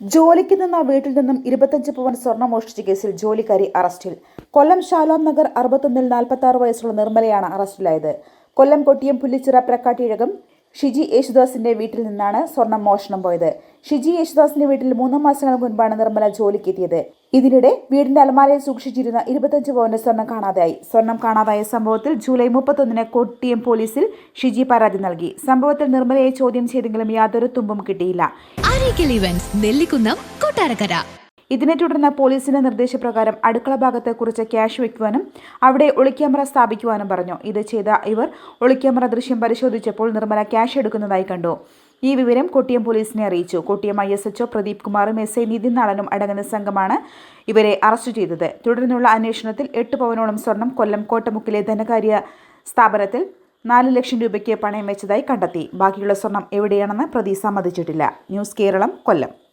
ജോലിക്ക് നിന്ന വീട്ടിൽ നിന്നും ഇരുപത്തഞ്ച് പവൻ സ്വർണം മോഷ്ടിച്ച കേസിൽ ജോലിക്കാരി അറസ്റ്റിൽ. കൊല്ലം ശാലോം നഗർ അറുപത്തൊന്നിൽ നാൽപ്പത്തി ആറ് വയസ്സുള്ള നിർമ്മലയാണ് അറസ്റ്റിലായത്. കൊല്ലം കൊട്ടിയം പുല്ലിച്ചിറ പ്രക്കാട്ടിഴകം ഷിജി യേശുദാസിന്റെ വീട്ടിൽ നിന്നാണ് സ്വർണം മോഷണം പോയത്. ഷിജി യേശുദാസിന്റെ വീട്ടിൽ മൂന്ന് മാസങ്ങൾക്ക് മുൻപാണ് നിർമ്മല ജോലിക്ക് എത്തിയത് ഇതിനിടെ വീടിന്റെ അലമാരയിൽ സൂക്ഷിച്ചിരുന്ന ഇരുപത്തഞ്ച് പവന്റെ സ്വർണം കാണാതായി സ്വർണം കാണാതായ സംഭവത്തിൽ ജൂലൈ മുപ്പത്തൊന്നിന് കൊട്ടിയം പോലീസിൽ ഷിജി പരാതി നൽകി. സംഭവത്തിൽ നിർമ്മലയെ ചോദ്യം ചെയ്തെങ്കിലും യാതൊരു തുമ്പും കിട്ടിയില്ല. നെല്ലിക്കുന്നം കൊട്ടാരക്കര. ഇതിനെ തുടർന്ന് പോലീസിന്റെ നിർദ്ദേശപ്രകാരം അടുക്കള ഭാഗത്ത് കുറച്ച് ക്യാഷ് വയ്ക്കുവാനും അവിടെ ഒളിക്യാമറ സ്ഥാപിക്കുവാനും പറഞ്ഞു. ഇത് ചെയ്ത ഇവർ ഒളിക്യാമറ ദൃശ്യം പരിശോധിച്ചപ്പോൾ നിർമ്മല ക്യാഷ് എടുക്കുന്നതായി കണ്ടു. ഈ വിവരം കൊട്ടിയം പോലീസിനെ അറിയിച്ചു. Kottiyam I S HO Pradeep കുമാറും എസ് ഐ നിതിൻ നാളനും അടങ്ങുന്ന സംഘമാണ് ഇവരെ അറസ്റ്റ് ചെയ്തത്. തുടർന്നുള്ള അന്വേഷണത്തിൽ എട്ട് പവനോളം സ്വർണം കൊല്ലം കോട്ടമുക്കിലെ ധനകാര്യ സ്ഥാപനത്തിൽ നാല് ലക്ഷം രൂപയ്ക്ക് പണയം വെച്ചതായി കണ്ടെത്തി. ബാക്കിയുള്ള സ്വർണം എവിടെയാണെന്ന് പ്രതി സമ്മതിച്ചിട്ടില്ല. ന്യൂസ് കേരളം കൊല്ലം.